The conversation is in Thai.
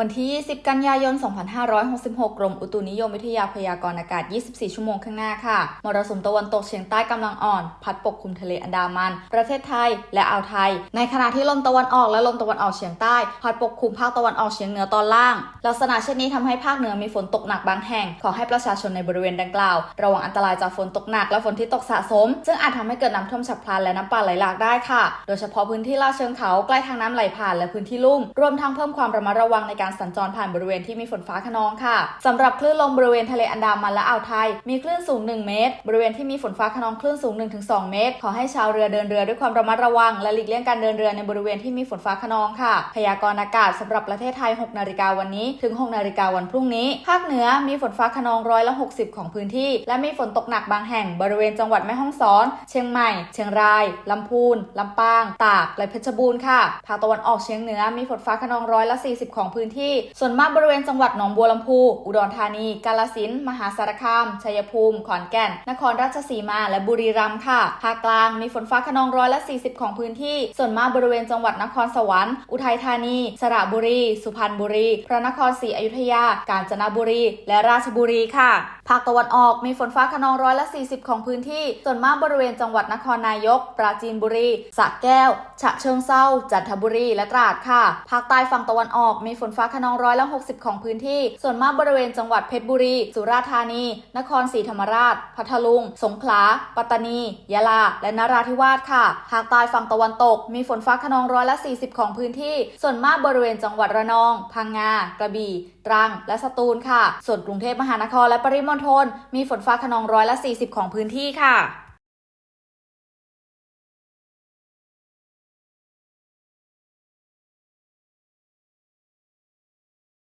วันที่20กันยายน 2566 กรมอุตุนิยมวิทยาพยากรณ์อากาศ 24 ชั่วโมงข้างหน้าค่ะ มรสุมตะวันตกเฉียงใต้กำลังอ่อน พัดปกคลุมทะเลอันดามัน ประเทศไทย และอ่าวไทย ในขณะที่ลมตะวันออกและลมตะวันออกเฉียงใต้ พัดปกคลุมภาคตะวันออกเฉียงเหนือตอนล่าง ลักษณะเช่นนี้ทำให้ภาคเหนือมีฝนตกหนักบางแห่ง ขอให้ประชาชนในบริเวณดังกล่าว ระวังอันตรายจากฝนตกหนักและฝนที่ตกสะสม ซึ่งอาจทำให้เกิดน้ำท่วมฉับพลันและน้ำป่าไหลหลากได้ค่ะ โดยเฉพาะพื้นที่ลาดเชิงเขาใกล้ทางน้ำไหลผ่านและพื้นที่ลุ่ม รวมทั้งเพิ่มความระมัดระวังในการการสัญจรผ่านบริเวณที่มีฝนฟ้าขนองค่ะสำหรับคลื่นลมบริเวณทะเลอันดามันและอ่าวไทย มีคลื่นสูง 1 เมตร บริเวณที่มีฝนฟ้าขนองคลื่นสูง 1-2 เมตร ขอให้ชาวเรือเดินเรือด้วยความระมัดระวัง และหลีกเลี่ยงการเดินเรือในบริเวณที่มีฝนฟ้าขนองค่ะ พยากรณ์อากาศสำหรับประเทศไทย 6 นาฬิกาวันนี้ ถึง 6 นาฬิกาวันพรุ่งนี้ ภาคเหนือมีฝนฟ้าขนองร้อยละ 60 ของพื้นที่ และมีฝนตกหนักบางแห่ง บริเวณจังหวัดแม่ฮ่องสอน เชียงใหม่ เชียงรายลำพูนลำปาง ตาก และเพชรบูรณ์ค่ะ ภาคตะวันออกเฉียงเหนือมีฝนฟ้าขนองร้อยละ 40 ของพื้นที่ ส่วนมากบริเวณจังหวัดหนองบัวลำพู อุดรธานี กาฬสินธุ์มหาสารคาม ชัยภูมิ ขอนแก่น นครราชสีมา และบุรีรัมย์ค่ะ ภาคกลางมีฝนฟ้าขนองร้อยละ 40 ของพื้นที่ ส่วนมากบริเวณจังหวัดนครสวรรค์ อุทัยธานี สระบุรี สุพรรณบุรี พระนครศรีอยุธยา กาญจนบุรี และราชบุรีค่ะ ภาคตะวันออกมีฝนฟ้าขนองร้อยละ 40 ของพื้นที่ ส่วนมากบริเวณจังหวัดนครนายก ปราจีนบุรี สระแก้ว ฉะเชิงเซาจันทบุรี และตราดค่ะ ภาคใต้ฝั่งตะวันออกมีฝนฟ้าาขนองร้อยละ 60 ของพื้นที่ ส่วนมากบริเวณจังหวัดเพชรบุรี สุราษฎร์ธานี นครศรีธรรมราช พัทลุง สงขลา ปัตตานี ยะลา และนราธิวาสค่ะภาคใต้ฝั่งตะวันตก มีฝนฟ้าขนองร้อยละ 40 ของพื้นที่ ส่วนมากบริเวณจังหวัดระนอง พังงา กระบี่ ตรัง และสตูลค่ะ ส่วนกรุงเทพมหานครและปริมณฑล มีฝนฟ้าขนองร้อยละ 40 ของพื้นที่ค่ะ